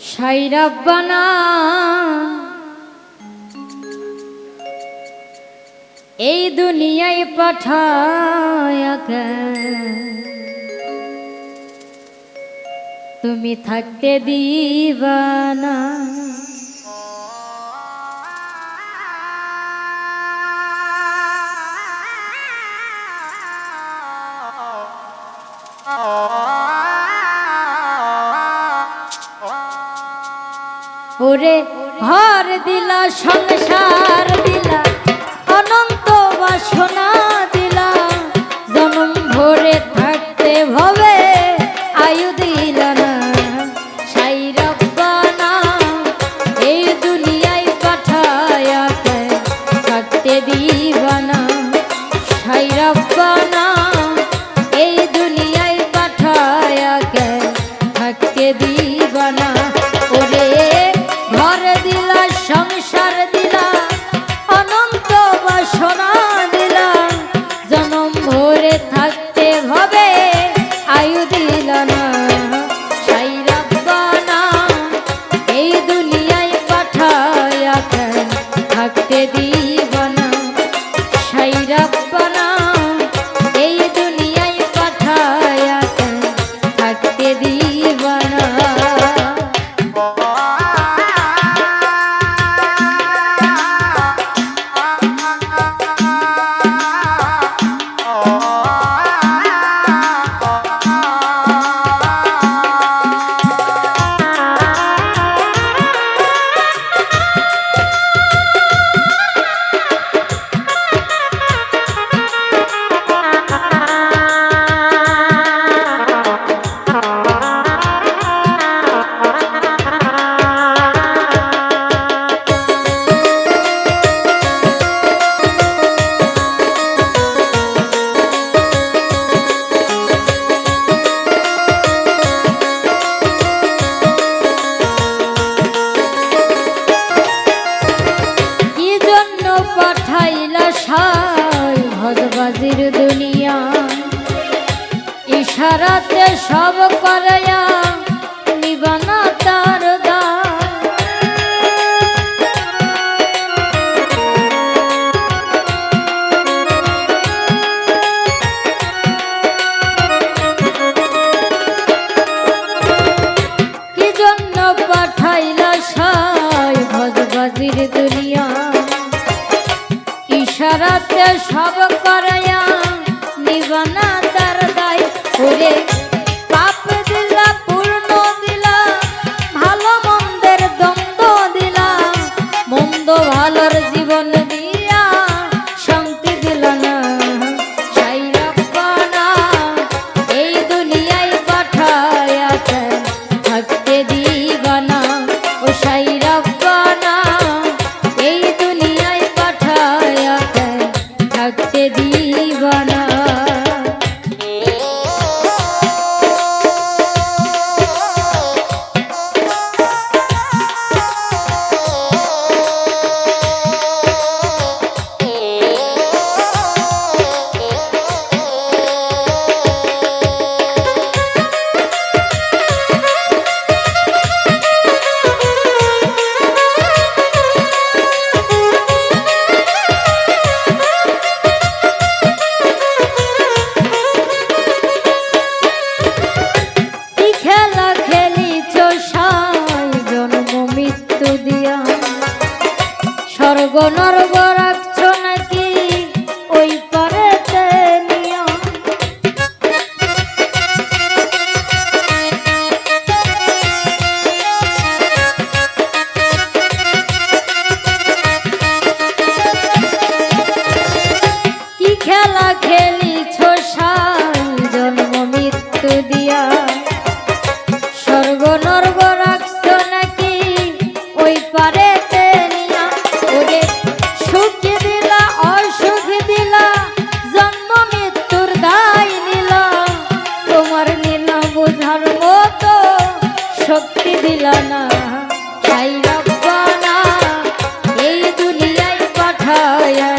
সাইরাব্বানা এই দুনিয়ায় পাঠায় তুমি থাকতে দিবানা। ওরে ঘর দিলা, সংসার দিলা, অনন্ত বাসনা দিলা। জনম ভরে থাকতে ভবে আয়ু দিলা না। সাই রব্বানা এই দুনিয়ায় পাঠায়া থাকতে দিবানা সাই রব্বানা সাই ভজবাজির দুনিয়া। ইশারাতে সব করাইয়া তার পাঠাইলা দুনিয়া? ইশারাতে সব করাইয়া নিবনা তার দায় স্বর্গ নর্গ নাকি? ওই নিয়া কি খেলা খেলিছ শক্তি দিলা না। সাই রব্বানা এই দুনিয়ায় পাঠায়া